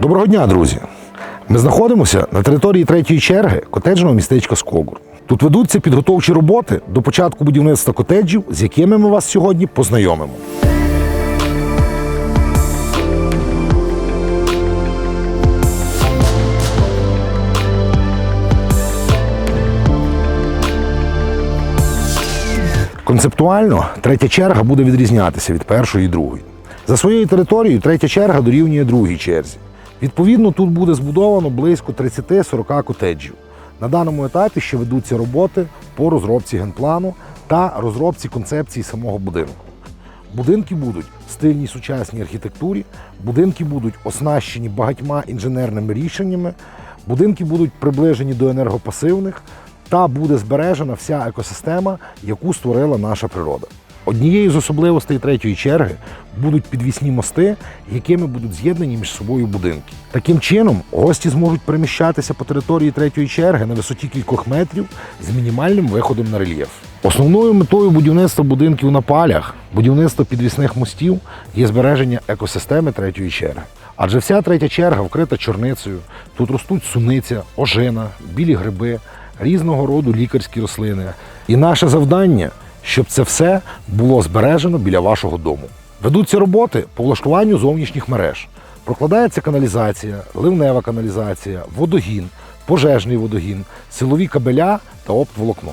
Доброго дня, друзі! Ми знаходимося на території третьої черги котеджного містечка Скогур. Тут ведуться підготовчі роботи до початку будівництва котеджів, з якими ми вас сьогодні познайомимо. Концептуально третя черга буде відрізнятися від першої і другої. За своєю територією третя черга дорівнює другій черзі. Відповідно, тут буде збудовано близько 30-40 котеджів. На даному етапі ще ведуться роботи по розробці генплану та розробці концепції самого будинку. Будинки будуть в стильній сучасній архітектурі, будинки будуть оснащені багатьма інженерними рішеннями, будинки будуть приближені до енергопасивних та буде збережена вся екосистема, яку створила наша природа. Однією з особливостей третьої черги будуть підвісні мости, якими будуть з'єднані між собою будинки. Таким чином, гості зможуть переміщатися по території третьої черги на висоті кількох метрів з мінімальним виходом на рельєф. Основною метою будівництва будинків на палях, будівництва підвісних мостів є збереження екосистеми третьої черги. Адже вся третя черга вкрита чорницею. Тут ростуть суниця, ожина, білі гриби, різного роду лікарські рослини. І наше завдання, щоб це все було збережено біля вашого дому. Ведуться роботи по влаштуванню зовнішніх мереж. Прокладається каналізація, ливнева каналізація, водогін, пожежний водогін, силові кабеля та оптволокно.